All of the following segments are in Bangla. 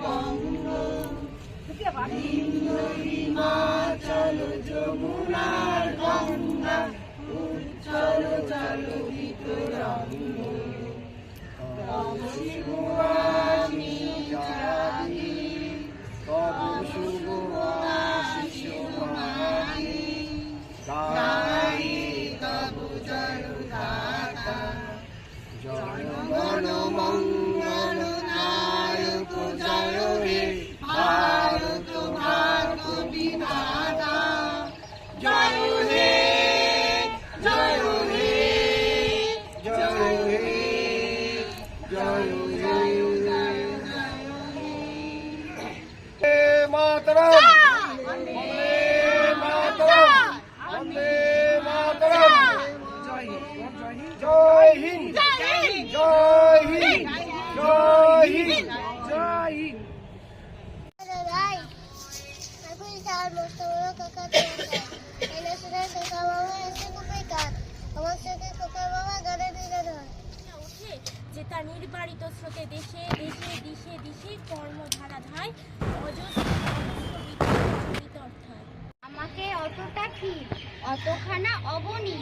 বঙ্গ হিমাচল যমুনার গঙ্গা উজ্জ্বল জল মাতরম। বন্দে মাতরম বন্দে মাতরম জয় হিন্দ। জয় হিন্দ। জয় হিন্দ। জয় হিন্দ। Bye. স্রোতে দেশে দেশে, দিশে দিশে কর্মধারা ধায় অজস্র আমাকে অতটা ক্ষীর, অতখানা অবনি।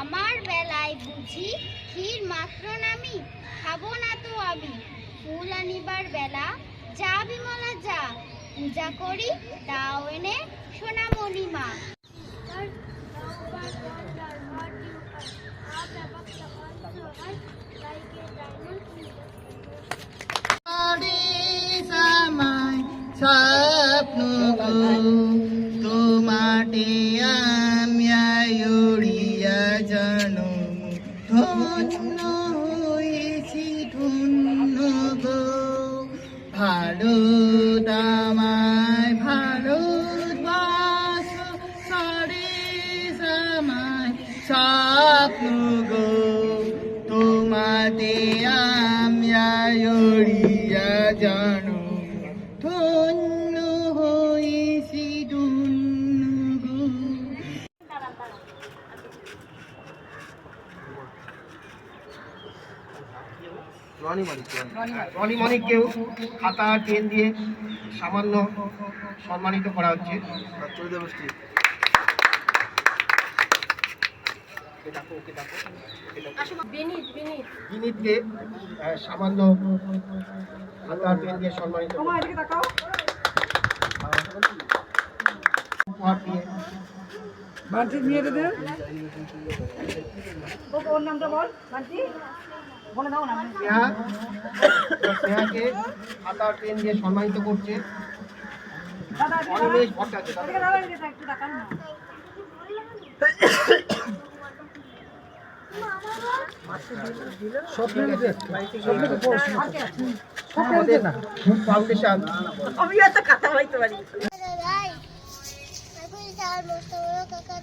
আমার বেলায় বুঝি ক্ষীর মাত্র নামি, খাব না তো আমি। ফুল আনিবার বেলা যা বিমলা যা, পূজা করি দাও এনে সোনামণি মা। স্বপ্ন তোমাটে উড়িয়া জন ধন্য হয়েছি ধন্য গো। ভারত আমায় ভারতবাস সারে সময় স্বপ্ন গো। তোমাতে আমরা উড়িয়া রনি মানিক রনি। মানিককেও খাতা পেন দিয়ে সামান্য সম্মানিত করা হচ্ছে। বিনীতকে সামান্য খাতা দিয়ে সম্মানিত করা হচ্ছে। উপহার দিয়ে বান্টি নিয়ে দে ওর নামটা বল বান্টি বলে দাও না স্নেহা স্নেহাকে খাতা পেন দিয়ে সম্মানিত করছে? অনিমেষ ভট্টাচার্য একটু দেখান না। আমাদের গ্রুপ আমার মোস্তফা কোকা